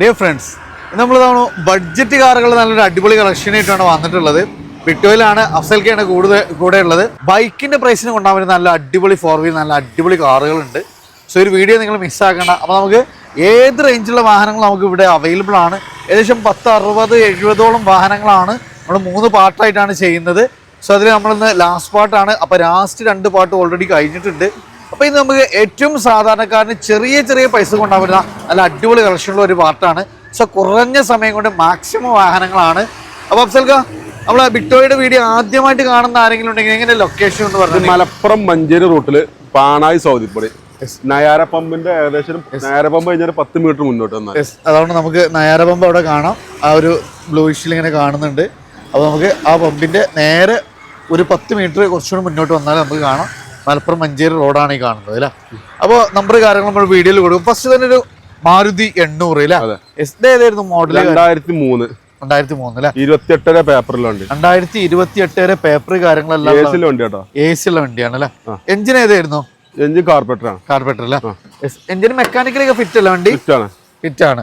Dear friends നമ്മൾ തവണ budget കാറുകൾ നല്ലൊരു അടിപൊളി കളക്ഷൻ ആയിട്ടാണ് വന്നിട്ടുള്ളത്. വിട്ടോയിലാണ് അഫ്സൽക്കാണ് കൂടുതൽ കൂടെ ഉള്ളത് ബൈക്കിന്റെ പ്രൈസിന് കൊണ്ടാൻ പറ്റുന്ന നല്ല അടിപൊളി ഫോർ വീൽ നല്ല അടിപൊളി കാറുകളുണ്ട്. സോ ഒരു വീഡിയോ നിങ്ങൾ മിസ്സാക്കണ്ട അപ്പോൾ നമുക്ക് ഏത് റേഞ്ചിലുള്ള വാഹനങ്ങൾ നമുക്ക് ഇവിടെ അവൈലബിൾ ആണ്? ഏകദേശം പത്ത് അറുപത് എഴുപതോളം വാഹനങ്ങളാണ് നമ്മൾ മൂന്ന് പാർട്ടായിട്ടാണ് ചെയ്യുന്നത്. സോ അതിൽ നമ്മളിന്ന് ലാസ്റ്റ് പാർട്ടാണ് അപ്പോൾ ലാസ്റ്റ് രണ്ട് പാർട്ട് ഓൾറെഡി കഴിഞ്ഞിട്ടുണ്ട്. അപ്പോൾ ഇത് നമുക്ക് ഏറ്റവും സാധാരണക്കാരന് ചെറിയ ചെറിയ പൈസ കൊണ്ടാവുന്ന നല്ല അടിപൊളി കളക്ഷനുള്ള ഒരു പാർട്ടാണ് സോ കുറഞ്ഞ സമയം കൊണ്ട് മാക്സിമം വാഹനങ്ങളാണ്. അപ്പോൾ അഫ്സൽക്ക നമ്മളെ വിക്ടോറിയുടെ വീഡിയോ ആദ്യമായിട്ട് കാണുന്ന ആരെങ്കിലും ഉണ്ടെങ്കിൽ എങ്ങനെ ലൊക്കേഷൻ എന്ന് പറഞ്ഞത് മലപ്പുറം മഞ്ചേരി റൂട്ടിൽ പാണായി സൗദിപ്പടി നയാര പമ്പിന്റെ ഏകദേശം നയാര പമ്പ് കഴിഞ്ഞാൽ പത്ത് മീറ്റർ മുന്നോട്ട് വന്നാൽ അതുകൊണ്ട് നമുക്ക് നയാര പമ്പ് അവിടെ കാണാം. ആ ഒരു ബ്ലൂയിഷിൽ ഇങ്ങനെ കാണുന്നുണ്ട്. അപ്പോൾ നമുക്ക് ആ പമ്പിന്റെ നേരെ ഒരു പത്ത് മീറ്റർ കുറച്ചുകൂടി മുന്നോട്ട് വന്നാൽ നമുക്ക് കാണാം. മലപ്പുറം മഞ്ചേരി റോഡാണ് ഈ കാണുന്നത് അല്ലേ? അപ്പോൾ നമ്പർ കാര്യങ്ങൾ നമ്മൾ വീഡിയോയിൽ കൊടുക്കും. ഫസ്റ്റ് തന്നെ ഒരു മാരുതി എണ്ണൂറ് അല്ലേ? ഏതായിരുന്നു മോഡൽ രണ്ടായിരത്തി മൂന്ന് രണ്ടായിരത്തി ഇരുപത്തിയെട്ടര പേപ്പറിലുണ്ട് രണ്ടായിരത്തി ഇരുപത്തി എട്ട് വരെ പേപ്പർ കാര്യങ്ങളെല്ലാം കേസിൽ വണ്ടി കേട്ടോ എ സി ഉള്ള വണ്ടിയാണ് അല്ലേ? എഞ്ചിൻ ഏതായിരുന്നു? എഞ്ചിൻ കാർപ്പറ്ററാണ് കാർപ്പറ്റർ അല്ലേ? എഞ്ചിൻ മെക്കാനിക്കലൊക്കെ ഫിറ്റ് അല്ല വണ്ടി? ഫിറ്റ് ആണ്.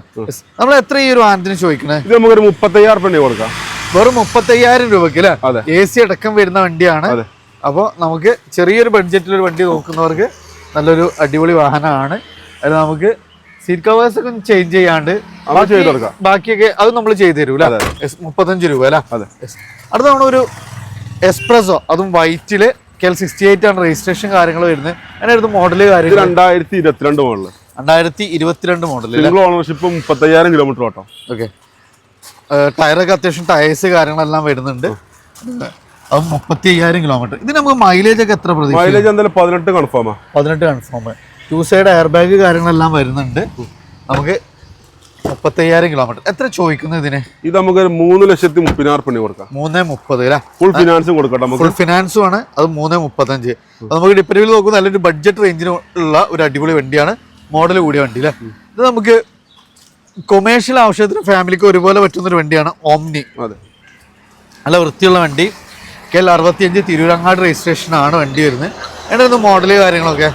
നമ്മൾ എത്ര ഈ ഒരു വാഹനത്തിന് ചോദിക്കണേ? ഇത് നമുക്കൊരു മുപ്പത്തയ്യായിരം കൊടുക്കാം. വെറും മുപ്പത്തയ്യായിരം രൂപയ്ക്ക് അല്ലേ. എ സി അടക്കം വരുന്ന വണ്ടിയാണ്. അപ്പോൾ നമുക്ക് ചെറിയൊരു ബഡ്ജറ്റിൽ ഒരു വണ്ടി നോക്കുന്നവർക്ക് നല്ലൊരു അടിപൊളി വാഹനമാണ്. അത് നമുക്ക് സീറ്റ് കവേഴ്സ് ഒക്കെ ചേഞ്ച് ചെയ്യാണ്ട് ബാക്കിയൊക്കെ അത് നമ്മൾ ചെയ്തു തരൂല മുപ്പത്തഞ്ച് രൂപ അല്ല. അടുത്ത തവണ ഒരു എക്സ്പ്രസോ അതും വൈറ്റിൽ കെ എൽ സിക്സ്റ്റി എയ്റ്റ് ആണ് രജിസ്ട്രേഷൻ കാര്യങ്ങൾ വരുന്നത്. അതിനടുത്ത് മോഡൽ കാര്യങ്ങൾ രണ്ടായിരത്തി ഇരുപത്തിരണ്ട് മോഡൽ. രണ്ടായിരത്തി ഇരുപത്തിരണ്ട് മോഡൽ സിംഗിൾ ഓണർഷിപ്പ് മുപ്പത്തയ്യായിരം കിലോമീറ്റർ ഓട്ടോ. ഓക്കെ ടയറൊക്കെ അത്യാവശ്യം ടയേഴ്സ് കാര്യങ്ങളെല്ലാം വരുന്നുണ്ട്. അത് മുപ്പത്തി അയ്യായിരം കിലോമീറ്റർ ഇത് നമുക്ക് മൈലേജ് ഒക്കെ എത്ര പ്രതീക്ഷ മൈലേജ് എന്തായാലും പതിനെട്ട് കൺഫേം പതിനെട്ട് confirm two side air bag കാര്യങ്ങളെല്ലാം വരുന്നുണ്ട്. നമുക്ക് മുപ്പത്തയ്യായിരം കിലോമീറ്റർ എത്ര ചോദിക്കുന്നത് ഇതിന്? ഇത് നമുക്ക് മൂന്ന് ലക്ഷത്തി മുപ്പതിനായിരം പണി കൊടുക്കാം. മൂന്ന് മുപ്പത് ഫുൾ ഫിനാൻസും കൊടുക്കട്ടെ ഫുൾ ഫിനാൻസും ആണ്. അത് മൂന്ന് മുപ്പത്തഞ്ച്. അത് നമുക്ക് ഡിപ്പെൻഡിബിൾ നോക്കുമ്പോൾ നല്ലൊരു ബഡ്ജറ്റ് റേഞ്ചിന് ഉള്ള ഒരു അടിപൊളി വണ്ടിയാണ്. മോഡൽ കൂടിയ വണ്ടി അല്ലേ? ഇത് നമുക്ക് കൊമേഴ്ഷ്യൽ ആവശ്യത്തിന് ഫാമിലിക്ക് ഒരുപോലെ പറ്റുന്ന ഒരു വണ്ടിയാണ് ഓംനി അതെ. നല്ല വൃത്തിയുള്ള വണ്ടി. കെ എൽ അറുപത്തിയഞ്ച് തിരൂരങ്ങാട് രജിസ്ട്രേഷൻ ആണ് വണ്ടി വരുന്നത്. അതിന്റെ മോഡൽ കാര്യങ്ങളൊക്കെ?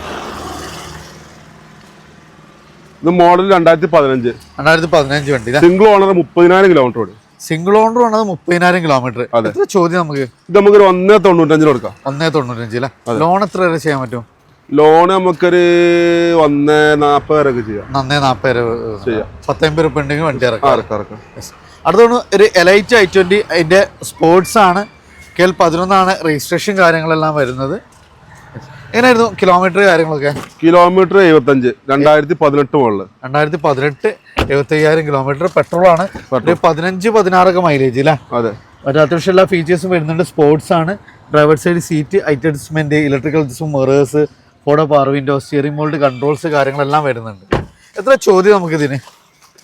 ഇത് മോഡൽ രണ്ടായിരത്തി പതിനഞ്ച്. രണ്ടായിരത്തി പതിനഞ്ച് വണ്ടി സിംഗിൾ ഓണർ മുപ്പതിനായിരം കിലോമീറ്റർ ഓടി. സിംഗിൾ ഓണർ ആണത് മുപ്പതിനായിരം കിലോമീറ്റർ എത്ര ചോദ്യം നമുക്ക്? ഇത് നമുക്കൊരു ഒന്നേ തൊണ്ണൂറ്റഞ്ചിൽ കൊടുക്കാം. ഒന്നേ തൊണ്ണൂറ്റഞ്ച് അല്ലേ? ലോൺ എത്ര വരെ ചെയ്യാൻ പറ്റും? ലോൺ നമുക്കൊരു ഒന്നേ നാൽപ്പത് വരെ ചെയ്യാം. നന്നേ നാൽപ്പത് വരെ ചെയ്യാം. പത്തൊമ്പത് രൂപ ഉണ്ടെങ്കിൽ വണ്ടി ഇറക്കാം. ഇറക്കാം ഇറക്കാം. അടുത്തോണ്ട് ഒരു എലൈറ്റ് ഐ ട്വന്റി അതിന്റെ സ്പോർട്സ് ആണ്. കെ എൽ പതിനൊന്നാണ് രജിസ്ട്രേഷൻ കാര്യങ്ങളെല്ലാം വരുന്നത്. എങ്ങനെയായിരുന്നു കിലോമീറ്റർ കാര്യങ്ങളൊക്കെ? കിലോമീറ്റർ എഴുപത്തഞ്ച് രണ്ടായിരത്തി പതിനെട്ട് മുകളിൽ. രണ്ടായിരത്തി പതിനെട്ട് എഴുപത്തയ്യായിരം കിലോമീറ്റർ പെട്രോളാണ് ഒരു പതിനഞ്ച് പതിനാറൊക്കെ മൈലേജ് അല്ലേ അതെ. മറ്റേ അത്യാവശ്യം എല്ലാ ഫീച്ചേഴ്സും വരുന്നുണ്ട്. സ്പോർട്സ് ആണ്. Driver side seat height adjustment electrical mirrors auto power window steering mould controls കാര്യങ്ങളെല്ലാം വരുന്നുണ്ട്. എത്ര ചോദ്യം നമുക്ക് ഇതിന്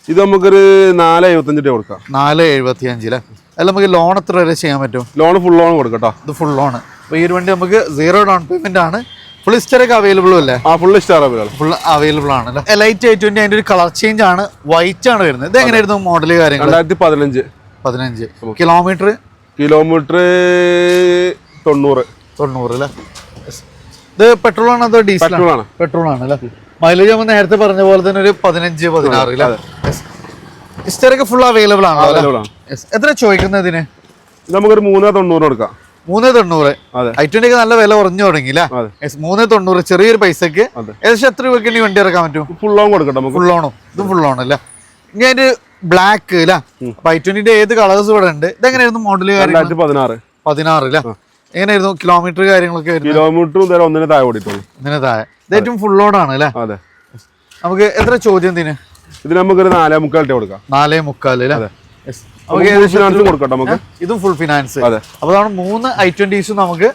ഇത് നമുക്കൊരു നാല് എഴുപത്തഞ്ചിന്റെ കൊടുക്കാം. നാല് എഴുപത്തി അഞ്ചിലെ അല്ല നമുക്ക് ലോൺ എത്ര വരെ ചെയ്യാൻ പറ്റും? ലോൺ ഫുൾ ലോൺ കൊടുക്കട്ടോ. ഇത് ഫുൾ ലോൺ അപ്പോൾ ഈ ഒരു വണ്ടി നമുക്ക് സീറോ ഡൗൺ പേയ്മെന്റ് ആണ്. ഫുൾ ഹിസ്റ്ററൊക്കെ അവൈലബിൾ അല്ലേ? ആ full star available full available ആണ് അല്ലേ? ലൈറ്റ് ഐ ട്വന്റി അതിന്റെ ഒരു കളർ ചേഞ്ച് ആണ്. വൈറ്റ് ആണ് വരുന്നത്. ഇത് എങ്ങനെയായിരുന്നു മോഡൽ കാര്യങ്ങൾ രണ്ടായിരത്തി പതിനഞ്ച്. പതിനഞ്ച് കിലോമീറ്റർ കിലോമീറ്റർ തൊണ്ണൂറ്. തൊണ്ണൂറ് അല്ലേ? ഇത് പെട്രോൾ ആണോ അതോ ഡീസൽ പെട്രോൾ ആണ്? പെട്രോൾ ആണ് അല്ലേ? മൈലേജ് നമ്മൾ നേരത്തെ പറഞ്ഞ പോലെ തന്നെ ഒരു പതിനഞ്ച് പതിനാറ് അല്ലേ? ഹിസ്റ്ററൊക്കെ ഫുൾ അവൈലബിൾ ആണോ അല്ലേ? അവൈലബിൾ ആണ്. എത്ര ചോദിക്കുന്നത് ഇതിന്? നമുക്കൊരു മൂന്നേ തൊണ്ണൂറ് കൊടുക്കാം. മൂന്ന് തൊണ്ണൂറ്. ഐ ട്വന്റി നല്ല വില കുറഞ്ഞു തുടങ്ങി അല്ലേ അതെ. മൂന്ന് തൊണ്ണൂറ് ചെറിയൊരു പൈസക്ക്. ഏകദേശം എത്ര രൂപയ്ക്ക് വണ്ടി ഇറക്കാൻ പറ്റും? ഫുൾ ലോൺ കൊടുക്കണം ഫുൾ ഓണോ ഇത് ഫുൾ ലോൺ അല്ല? ഇനി അതിന്റെ ബ്ലാക്ക് അല്ല ഐ ട്വന്റിന്റെ ഏത് കളേഴ്സ് ഇവിടെ ഉണ്ട്? ഇതെങ്ങനെയായിരുന്നു കാര്യം രണ്ടായിരത്തി പതിനാറ് പതിനാറ് അല്ല എങ്ങനെയായിരുന്നു കിലോമീറ്റർ കാര്യങ്ങളൊക്കെ കിലോമീറ്റർ ഇതുവരെ ഒന്നിനെ താഴെ ഓടിയിട്ടുള്ളൂ. ഇതിന് താഴെ. ഇത് ഏറ്റവും ഫുൾ ലോഡാണ് അല്ലേ അതെ. നമുക്ക് എത്ര ചോദ്യം ഇതിന്? ഇതിന് നമുക്കൊരു നാലേ മുക്കാലിട്ട് കൊടുക്കാം. നാലേ. Yes. നമുക്ക് കൊടുക്കട്ടെ ഇതും ഫുൾ ഫിനാൻസ് അപ്പൊ മൂന്ന് ഐ ട്വന്റീസ് നമുക്ക്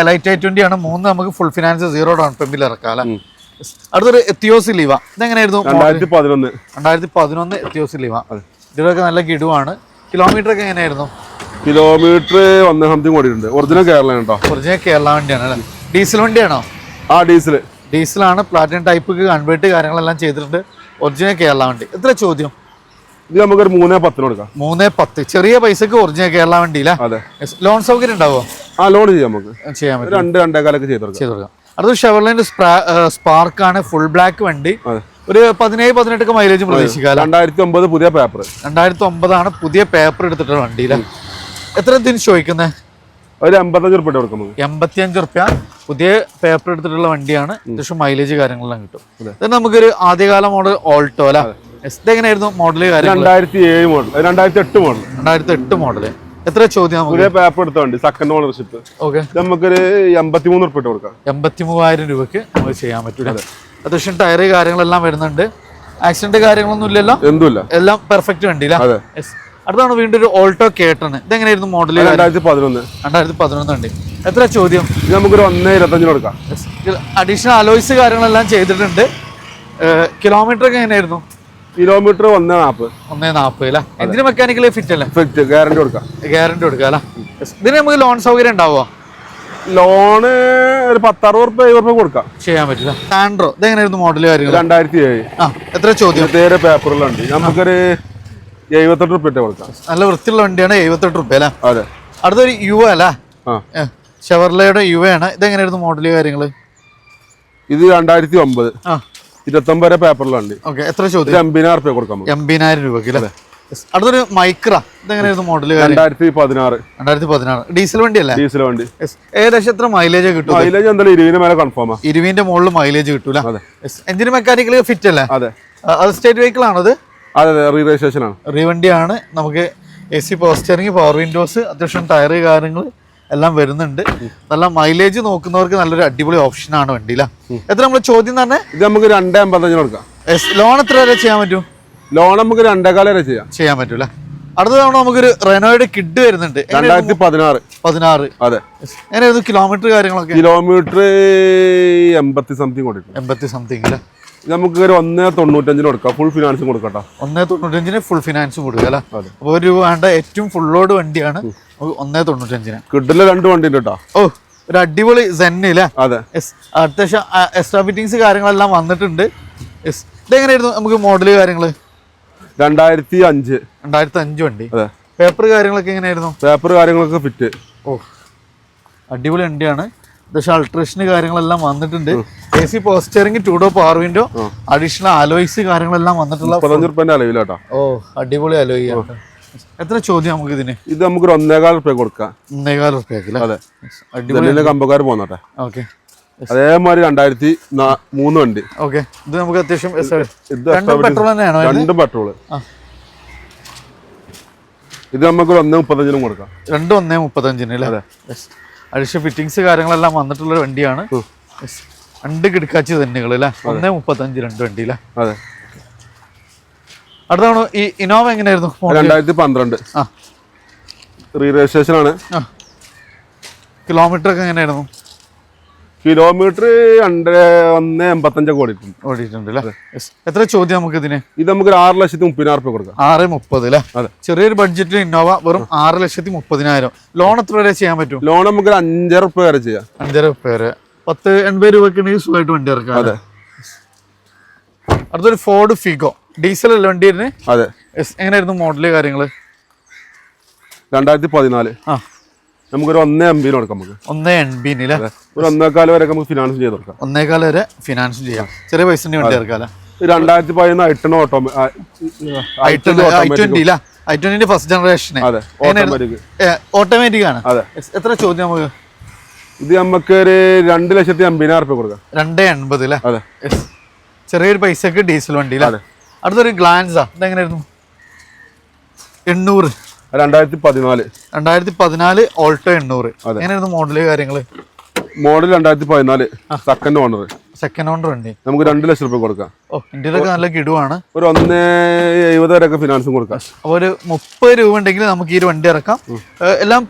എലൈറ്റ് ഐ ട്വന്റി ആണ്. മൂന്ന് നമുക്ക് ഫുൾ ഫിനാൻസ് സീറോ ഡൗൺ പേയ്മെന്റിൽ ഇറക്കാം അല്ലെ? അടുത്തൊരു എത്തിയോസ് ലീവ ഇതെങ്ങനെയായിരുന്നു? രണ്ടായിരത്തി പതിനൊന്ന് രണ്ടായിരത്തി പതിനൊന്ന് എത്തിയോസ് ലീവ ഇതിലൊക്കെ നല്ല കിടുവാണ് കിലോമീറ്റർ ഒക്കെ എങ്ങനെയായിരുന്നു? കിലോമീറ്റർ വന്ന സംതിങ് ഓടിയിട്ടുണ്ട്. ഒറിജിനൽ കേരള കേട്ടോ ഒറിജിനൽ കേരള വണ്ടിയാണ് അല്ലേ? ഡീസൽ വണ്ടിയാണോ? ആ ഡീസൽ ഡീസലാണ് പ്ലാറ്റിനം ടൈപ്പ് കൺവേർട്ട് കാര്യങ്ങളെല്ലാം ചെയ്തിട്ടുണ്ട്. ഒറിജിനൽ കേരള വണ്ടി. എത്ര ചോദ്യം? ഇത് നമുക്കൊരു മൂന്നേ പത്തിന് കൊടുക്കാം. മൂന്നേ പത്ത്. ചെറിയ പൈസക്ക് ഒറിജിനൽ കേരള വണ്ടിയില്ല അതെ. ലോൺ സൗകര്യം ഉണ്ടാവോ? ആ ലോൺ ചെയ്യാം നമുക്ക്. ചെയ്യാൻ പറ്റും. രണ്ട് രണ്ടേകാലൊക്കെ ചെയ്ത് കൊടുക്കാം. ചെയ്ത് കൊടുക്കാം. അടുത്ത ഷെവർലൈന്റെ സ്പാർക്ക് ആണ് ഫുൾ ബ്ലാക്ക് വണ്ടി. ഒരു പതിനേഴ് പതിനെട്ടൊക്കെ മൈലേജ് പ്രതീക്ഷിക്കാം രണ്ടായിരത്തി ഒമ്പത് പുതിയ പേപ്പർ രണ്ടായിരത്തി ഒമ്പതാണ് പുതിയ പേപ്പർ എടുത്തിട്ടുള്ള വണ്ടിയില്ല എത്ര ഇതിന് ചോദിക്കുന്നത് ഒരു എൺപത്തഞ്ച് റുപ്യ കൊടുക്കുന്നത് എൺപത്തിയഞ്ച് റുപ്യ പുതിയ പേപ്പർ എടുത്തിട്ടുള്ള വണ്ടിയാണ്. അത്യാവശ്യം മൈലേജ് കാര്യങ്ങളെല്ലാം കിട്ടും. ഇത് നമുക്കൊരു ആദ്യകാല മോഡൽ ഓൾട്ടോ അല്ല? എങ്ങനെയായിരുന്നു മോഡൽ രണ്ടായിരത്തി ഏഴ് മോഡൽ രണ്ടായിരത്തി എട്ട് മോഡൽ രണ്ടായിരത്തി എട്ട് മോഡൽ എത്ര ചോദ്യം പുതിയ പേപ്പർ എടുത്ത വണ്ടി സെക്കൻഡ് ഓണർഷിപ്പ് ഓക്കെ നമുക്കൊരു എൺപത്തി മൂന്ന് റുപ്യ കൊടുക്കാം. എൺപത്തി മൂവായിരം രൂപക്ക് നമുക്ക് ചെയ്യാൻ പറ്റൂല. അത്യാവശ്യം ടയറ് കാര്യങ്ങളെല്ലാം വരുന്നുണ്ട്. ആക്സിഡന്റ് കാര്യങ്ങളൊന്നും ഇല്ലല്ലോ? എന്തുമില്ല. എല്ലാം പെർഫെക്റ്റ് വണ്ടിയില്ല. അടുത്താണ് വീണ്ടും ഒരു ഓൾട്ടോ കേട്ടണ് ഇതെങ്ങനെയായിരുന്നു മോഡൽ രണ്ടായിരത്തി പതിനൊന്ന് രണ്ടായിരത്തി പതിനൊന്ന് ഉണ്ട് എത്ര ചോദ്യം? നമുക്കൊരു ഒന്നേ ഇരുപത്തഞ്ചിന് കൊടുക്കാം. അഡീഷണൽ അലോയ്സ് കാര്യങ്ങളെല്ലാം ചെയ്തിട്ടുണ്ട്. കിലോമീറ്റർ ഒക്കെ എങ്ങനെയായിരുന്നു? കിലോമീറ്റർ ഒന്നേ നാൽപ്പത് ഒന്നേ നാൽപ്പത് അല്ല? എന്തിന് മെക്കാനിക്കലി ഫിറ്റ് അല്ലേ? ഫിറ്റ് ഗ്യാരണ്ടി കൊടുക്കാം. ഗ്യാരണ്ടി കൊടുക്കുക അല്ലേ? ഇതിന് നമുക്ക് ലോൺ സൗകര്യം ഉണ്ടാവുമോ? ലോണ് ഒരു പത്തറുപത് റുപ്യ റുപ്യ കൊടുക്കാം. ചെയ്യാൻ പറ്റില്ല. സാൻഡ്രോ ഇതെങ്ങനെയായിരുന്നു മോഡൽ കാര്യങ്ങൾ രണ്ടായിരത്തി ഏഴ്. ആ എത്ര ചോദ്യം? നേരെ പേപ്പറിലുണ്ട്. നമുക്കൊരു എഴുപത്തെട്ട് റുപ്യ കൊടുക്കാം. നല്ല വൃത്തിയുള്ള വണ്ടിയാണ് എഴുപത്തെട്ട് റുപ്യ അല്ലേ? അതെ. അടുത്തൊരു യു അല്ലേ? ഷവർലയുടെ ഷെവർലയുടെ യു ആണ് ഇതെങ്ങനെയായിരുന്നു മോഡൽ കാര്യങ്ങൾ ഇത് രണ്ടായിരത്തി ഒമ്പത്. ഇരുപത്തൊമ്പത് വരെ പേപ്പറിലുണ്ട് ഓക്കെ എത്ര ചോദ്യം? എമ്പതിനായിരം എൺപതിനായിരം റുപ്യ കൊടുക്കാം എമ്പതിനായിരം എൺപതിനായിരം രൂപയ്ക്ക് അല്ലേ. അടുത്തൊരു മൈക്ര ഇതെങ്ങനെയായിരുന്നു മോഡൽ രണ്ടായിരത്തി പതിനാറ്. രണ്ടായിരത്തി പതിനാറ്. ഡീസൽ വണ്ടിയല്ലേ ഡീസൽ വണ്ടി. ഏകദേശം എത്ര മൈലേജ് കിട്ടും മൈലേജ് എന്തായാലും ഇരുവിന്റെ മേലെ കൺഫേം ഇരുവിന്റെ മുകളിൽ മൈലേജ് കിട്ടൂല. എഞ്ചിന് മെക്കാനിക്കലി ഫിറ്റ് അല്ലേ? അതെ. അത് സ്റ്റേറ്റ് വെഹിക്കിൾ ആണത് അതെ അതെ ആണ്. റീവണ്ടിയാണ് നമുക്ക് A C power steering power windows അത്യാവശ്യം ടയർ കാര്യങ്ങൾ എല്ലാം വരുന്നുണ്ട്. നല്ല മൈലേജ് നോക്കുന്നവർക്ക് നല്ലൊരു അടിപൊളി ഓപ്ഷൻ ആണ് വണ്ടിയില്ല എത്ര നമ്മൾ ചോദ്യം തന്നെ? ഇത് നമുക്ക് രണ്ടേ അമ്പത്തഞ്ചിന് കൊടുക്കാം. ലോൺ എത്ര വരെ ചെയ്യാൻ പറ്റും? ലോൺ നമുക്ക് രണ്ടേകാല വരെ ചെയ്യാം. ചെയ്യാൻ പറ്റൂല അടുത്ത തവണ നമുക്കൊരു റെനോയുടെ കിഡ് വരുന്നുണ്ട്. രണ്ടായിരത്തി പതിനാറ്. പതിനാറ്. അതെ. എങ്ങനെയായിരുന്നു കിലോമീറ്റർ കാര്യങ്ങളൊക്കെ? കിലോമീറ്റർ എൺപത്തി സംതിങ് കൊടുക്കും. എൺപത്തി സംതിങ് അല്ലേ നമുക്ക് ഒരു ഒന്നേ തൊണ്ണൂറ്റഞ്ചിന് കൊടുക്കാം. ഫുൾ ഫിനാൻസും കൊടുക്കട്ടോ ഒന്നേ തൊണ്ണൂറ്റഞ്ചിന് ഫുൾ ഫിനാൻസ് കൊടുക്കുക അല്ലേ അപ്പോൾ ഒരു രൂപ വേണ്ട ഏറ്റവും ഫുൾ ലോഡ് വണ്ടിയാണ്. ഒന്നേ തൊണ്ണൂറ്റഞ്ചിന്. കിഡിൽ രണ്ട് വണ്ടി ഉണ്ട് കേട്ടോ. ഓ ഒരു അടിപൊളി സെന്നില്ലേ അതെ. അത്യാവശ്യം എക്സ്ട്രാ ഫിറ്റിങ്സ് കാര്യങ്ങളെല്ലാം വന്നിട്ടുണ്ട്. യെസ് ഇതെങ്ങനെയായിരുന്നു നമുക്ക് മോഡൽ കാര്യങ്ങൾ രണ്ടായിരത്തി അഞ്ച് രണ്ടായിരത്തി അഞ്ച് വണ്ടി. അതെ. പേപ്പർ കാര്യങ്ങളൊക്കെ എങ്ങനെയായിരുന്നു? പേപ്പർ കാര്യങ്ങളൊക്കെ ഫിറ്റ് ഓ അടിപൊളി വണ്ടിയാണ്. അത്യാവശ്യം അൾട്രേഷന് കാര്യങ്ങളെല്ലാം വന്നിട്ടുണ്ട്. എ സി ടു ടൂഡോ പവർ വിൻഡോ അഡീഷണൽ അലോയ്സ് കാര്യങ്ങളെല്ലാം വന്നിട്ടുള്ള കേട്ടോ ഓ അടിപൊളി അലോയ് എത്ര ചോദ്യം നമുക്ക് ഇതിന് ഇത് നമുക്കൊരു ഒന്നേകാൽ റുപ്യ കൊടുക്കാം. ഒന്നേകാൽ റുപ്യക്കില്ല അതെ. അടിപൊളി ഇതെല്ലാം കമ്പക്കാർ പോന്നോട്ടെ ഓക്കെ അതേമാതിരി രണ്ടായിരത്തി മൂന്ന് വണ്ടി. ഓക്കെ ഇത് നമുക്ക് അത്യാവശ്യം രണ്ടും പെട്രോൾ തന്നെയാണോ? രണ്ടും പെട്രോൾ ആ. ഇത് നമുക്ക് ഒന്നേ മുപ്പത്തഞ്ചിനും കൊടുക്കാം. രണ്ടും ഒന്നേ മുപ്പത്തഞ്ചിന് അല്ലേ അഡീഷണൽ ഫിറ്റിങ്സ് കാര്യങ്ങളെല്ലാം വന്നിട്ടുള്ള വണ്ടിയാണ്. രണ്ട് കിടക്കാച്ചി തന്നെകൾ അല്ലേ ഒന്നേ മുപ്പത്തഞ്ച് രണ്ട് വണ്ടി അല്ലേ അതെ അടുത്താണ് ഈ ഇനോവ എങ്ങനെയായിരുന്നു? രണ്ടായിരത്തി പന്ത്രണ്ട്. ആ. റീ രജിസ്ട്രേഷൻ ആണ്. കിലോമീറ്റർ ഒക്കെ എങ്ങനെയായിരുന്നു? കിലോമീറ്റർ രണ്ട് ഒന്ന് എൺപത്തഞ്ചൊക്കെ ഓടിയിട്ടുണ്ട്. ഓടിയിട്ടുണ്ട് അല്ലേ എത്ര ചോദ്യം നമുക്ക് ഇതിന് ഇത് നമുക്ക് ഒരു ആറ് ലക്ഷത്തി മുപ്പതിനായിരം റുപ്യ കൊടുക്കാം. ആറ് മുപ്പത് അല്ലേ അതെ. ചെറിയൊരു ബഡ്ജറ്റിൽ ഇന്നോവ വെറും ആറ് ലക്ഷത്തി മുപ്പതിനായിരം. ലോൺ എത്ര വരെ ചെയ്യാൻ പറ്റും? ലോൺ നമുക്ക് അഞ്ചര റുപ്യ വരെ ചെയ്യാം. അഞ്ചര പേര് പത്ത് എൺപത് രൂപയ്ക്ക് ഉണ്ടെങ്കിൽ സുഖമായിട്ട് വണ്ടി ഇറക്കാം അതെ. അടുത്തൊരു ഫോർഡ് ഫിഗോ ഡീസൽ അല്ല വണ്ടിന് അതെ. എങ്ങനെയായിരുന്നു മോഡൽ കാര്യങ്ങൾ? രണ്ടായിരത്തി പതിനാല് ആ. നമുക്കൊരു ഒന്നേ എംബിന് കൊടുക്കാം നമുക്ക്. ഒന്നേ എൺപതിനില്ല ഒരു ഒന്നേക്കാൽ വരെ നമുക്ക് ഫിനാൻസ് ചെയ്ത് കൊടുക്കാം. ഒന്നേകാൽ വരെ ഫിനാൻസ് ചെയ്യാം. ചെറിയ പൈസ വണ്ടി ഇറക്കാല? ഇത് രണ്ടായിരത്തി പതിനൊന്ന് i ten auto i twenty i ട്വന്റിന്റെ first generation automatic ആണ്. എത്ര ചോദ്യം നമുക്ക്? ഇത് നമുക്ക് ഒരു രണ്ട് ലക്ഷത്തി അമ്പതിനായിരം റുപ്യ കൊടുക്കാം. രണ്ട് എൺപത് അല്ലേ അതെ. ചെറിയൊരു പൈസക്ക് ഡീസൽ വണ്ടി അതെ. അടുത്തൊരു ഗ്ലാൻസാ. ഇതെങ്ങനെയായിരുന്നു? എണ്ണൂറ്. രണ്ടായിരത്തി പതിനാല്. രണ്ടായിരത്തി പതിനാല് ഓൾട്ടോ എണ്ണൂറ്. എങ്ങനെയായിരുന്നു മോഡൽ കാര്യങ്ങൾ? മോഡൽ രണ്ടായിരത്തി പതിനാല്. സെക്കൻഡ് ഓണർ സെക്കൻഡ് ഓണർ വണ്ടി നമുക്ക് രണ്ട് ലക്ഷം രൂപ കൊടുക്കാം. ഓ ഇന്ത്യയിലൊക്കെ നല്ല കിടുവാണ്. ഒരു ഒന്ന് എഴുപത് വരെയൊക്കെ ഫിനാൻസും കൊടുക്കാം. അപ്പോൾ ഒരു മുപ്പത് രൂപ ഉണ്ടെങ്കിൽ നമുക്ക് ഈ ഒരു വണ്ടി ഇറക്കാം. എല്ലാം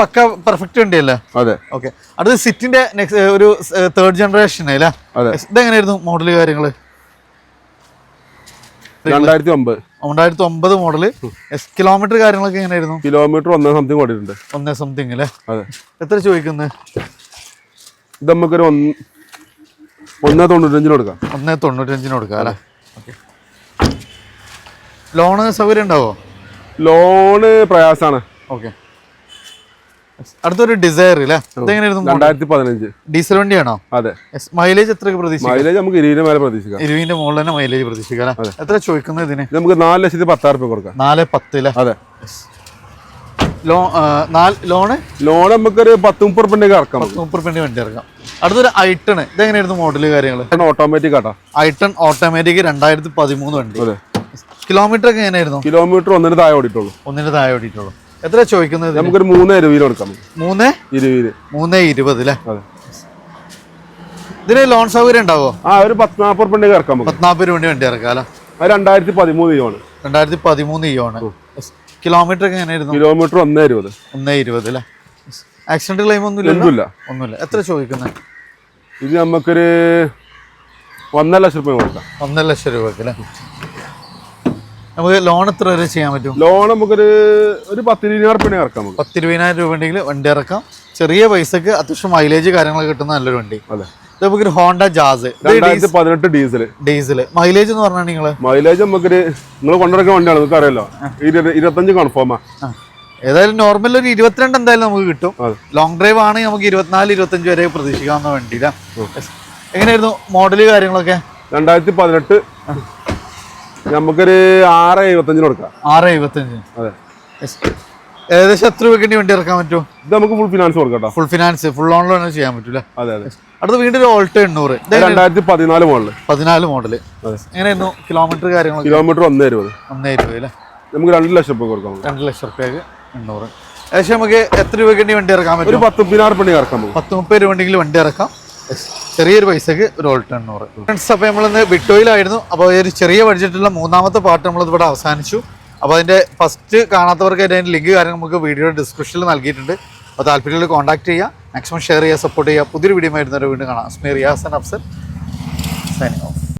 പക്ക പെർഫെക്റ്റ് വണ്ടിയല്ലേ? അതെ. ഓക്കെ അടുത്ത സിറ്റിന്റെ നെക്സ്റ്റ് ഒരു തേർഡ് ജനറേഷൻ അല്ലേ. ഇതെങ്ങനെയായിരുന്നു മോഡൽ കാര്യങ്ങൾ രണ്ടായിരത്തി ഒമ്പത് രണ്ടായിരത്തി ഒമ്പത് മോഡൽ കിലോമീറ്റർ കാര്യങ്ങളൊക്കെ എങ്ങനെയായിരുന്നു? കിലോമീറ്റർ ഒന്നേ സംതിങ് ഓടിയിട്ടുണ്ട്. ഒന്നേ സംതിങ് അല്ലേ? അതെ. എത്ര ചോദിക്കുന്നത് ഇത് നമുക്കൊരു ഒന്ന് തൊണ്ണൂറ്റഞ്ചിന് കൊടുക്കാം. ഒന്നേ തൊണ്ണൂറ്റഞ്ചിന് കൊടുക്കാം അല്ലേ? ഓക്കെ. ലോണ് സൗകര്യം ഉണ്ടാവോ? ലോണ് പ്രയാസമാണ് ഓക്കെ. അടുത്തൊരു ഡിസയർ അല്ലേ ഇതെങ്ങനെയായിരുന്നു രണ്ടായിരത്തി പതിനഞ്ച്. ഡീസൽ വണ്ടിയാണോ? അതെ. മൈലേജ് എത്ര പ്രതീക്ഷിക്കാം? മൈലേജ് നമുക്ക് ഇരുപതിന് മേലെ പ്രതീക്ഷിക്കാം. ഇരുവിന്റെ മുകളിൽ തന്നെ മൈലേജ് പ്രതീക്ഷിക്കാം? എത്ര ചോദിക്കുന്നത് ഇതിന്? ഇത് നമുക്ക് നാല് ലക്ഷത്തി പത്തായിരം രൂപ കൊടുക്കാം. നാല് പത്തിൽ അതെ. ലോണ്? ലോൺ നമുക്കൊരു പത്ത് മുപ്പത് റുപ്യന്റെ ഇറക്കാം. പത്ത് മുപ്പത് റുപ്യന്റെ വണ്ടി ഇറക്കാം. അടുത്തൊരു ഐട്ടൺ ഇതെങ്ങനെയായിരുന്നു മോഡൽ കാര്യങ്ങൾ ഓട്ടോമാറ്റിക് ആട്ടാ. ഐട്ടൺ ഓട്ടോമാറ്റിക് രണ്ടായിരത്തി പതിമൂന്ന് വണ്ടി കിലോമീറ്റർ ഒക്കെ എങ്ങനെയായിരുന്നു? കിലോമീറ്റർ ഒന്നിന് താഴെ ഓടിയിട്ടുള്ളൂ. ഒന്നിന് താഴെ ഓടിയിട്ടുള്ളൂ. എത്ര ചോദിക്കുന്നത്? നമുക്കൊരു മൂന്ന് ഇരുപതിന് കൊടുക്കാം. മൂന്ന്? ഇരുപതിന്. മൂന്ന് ഇരുപത് അല്ലേ ഇതിന് ലോൺ സൗകര്യം ഉണ്ടാവോ? ആ ഒരു പത്നാപ്പത് റുപ്യന്റെ ഇറക്കാം പത്നാപ്പത് രൂപ വണ്ടി ഇറക്കാം അല്ലേ രണ്ടായിരത്തി പതിമൂന്ന് ആണ് രണ്ടായിരത്തി പതിമൂന്ന് ഇയോണ് കിലോമീറ്റർ ഒക്കെ എങ്ങനെയായിരുന്നു? കിലോമീറ്റർ ഒന്നേ ഇരുപത്. ഒന്നേ ഇരുപത് അല്ലേ? ആക്സിഡന്റ് ക്ലെയിം ഒന്നുമില്ല ഒന്നുമില്ല. ഒന്നുമില്ല. എത്ര ചോദിക്കുന്നത് ഇത് നമുക്കൊരു ഒന്നര ലക്ഷം രൂപ കൊടുക്കാം. ഒന്നര ലക്ഷം രൂപക്ക് അല്ലേ? നമുക്ക് ലോൺ എത്ര വരെ ചെയ്യാൻ പറ്റും? ലോൺ നമുക്കൊരു ഒരു പത്തിരുപതിനായിരം രൂപ ഇറക്കാം നമുക്ക്. പത്ത് രൂപ ഉണ്ടെങ്കിൽ വണ്ടി ഇറക്കാം. ചെറിയ പൈസക്ക് അത്യാവശ്യം മൈലേജ് കാര്യങ്ങളൊക്കെ കിട്ടുന്ന നല്ലൊരു വണ്ടി. ഇത് നമുക്കൊരു ഹോണ്ട ജാസ്. രണ്ടായിരത്തി പതിനെട്ട് ഡീസൽ ഡീസൽ മൈലേജ് എന്ന് പറഞ്ഞാൽ നിങ്ങൾ മൈലേജ് നമുക്കൊരു നിങ്ങൾ കൊണ്ടുവരുന്ന വണ്ടിയാണ് നിങ്ങൾക്ക് അറിയാലോ ഇരു- ഇരുപത്തഞ്ച് കൺഫേമാ ഏതായാലും നോർമൽ ഒരു ഇരുപത്തിരണ്ട് എന്തായാലും നമുക്ക് കിട്ടും. ലോങ് ഡ്രൈവ് ആണെങ്കിൽ നമുക്ക് ഇരുപത്തിനാല് ഇരുപത്തഞ്ച് വരെ പ്രതീക്ഷിക്കാവുന്ന വണ്ടിയില്ല എങ്ങനെയായിരുന്നു മോഡൽ കാര്യങ്ങളൊക്കെ? രണ്ടായിരത്തി പതിനെട്ട്. നമുക്കൊരു ആറ് എഴുപത്തഞ്ചിന് കൊടുക്കാം. ആറ് എഴുപത്തഞ്ച്. അതെ. ഏകദേശം എത്ര രൂപയ്ക്ക് വണ്ടി ഇറക്കാൻ പറ്റും? ഇത് നമുക്ക് ഫുൾ ഫിനാൻസ് കൊടുക്കാം full finance full on loan ചെയ്യാൻ പറ്റൂല. അതെ അതെ. അടുത്ത വീണ്ടും ഒരു ഓൾട്ടോ എണ്ണൂറ്. രണ്ടായിരത്തി പതിനാല് മോഡൽ പതിനാല് മോഡൽ അതെ. എങ്ങനെയായിരുന്നു കിലോമീറ്റർ കാര്യങ്ങൾ കിലോമീറ്റർ ഒന്നേ രൂപ ഒന്നേ രൂപ നമുക്ക് രണ്ട് ലക്ഷം രൂപ കൊടുക്കാം. രണ്ട് ലക്ഷം രൂപയ്ക്ക് എണ്ണൂറ്. ഏകദേശം നമുക്ക് എത്ര രൂപയ്ക്ക് വണ്ടി ഇറക്കാൻ ഒരു പറ്റും? പത്ത് പതിനാറ് പണി ഇറക്കാം പത്ത് മുപ്പത് രൂപ ഉണ്ടെങ്കിൽ വണ്ടി ഇറക്കാം. ചെറിയൊരു പൈസക്ക് ഒരു ഓൾട്ടോ എണ്ണൂറ്. ഫ്രണ്ട്സ് അപ്പോൾ നമ്മളിന്ന് വിട്ടോയിലായിരുന്നു അപ്പോൾ ഒരു ചെറിയ ബഡ്ജറ്റുള്ള മൂന്നാമത്തെ പാർട്ട് നമ്മളിത് ഇവിടെ അവസാനിച്ചു. അപ്പോൾ അതിന്റെ ഫസ്റ്റ് കാണാത്തവർക്ക് അതിന്റെ ലിങ്ക് കാര്യങ്ങൾ നമുക്ക് വീഡിയോ ഡിസ്ക്രിപ്ഷനിൽ നൽകിയിട്ടുണ്ട്. അപ്പോൾ താല്പര്യമുള്ള കോൺടാക്ട് ചെയ്യുക മാക്സിമം ഷെയർ ചെയ്യുക സപ്പോർട്ട് ചെയ്യുക പുതിയൊരു വീഡിയോ ആയിരുന്നു വീണ്ടും കാണാം. Sameer Riyas and Afsal signing off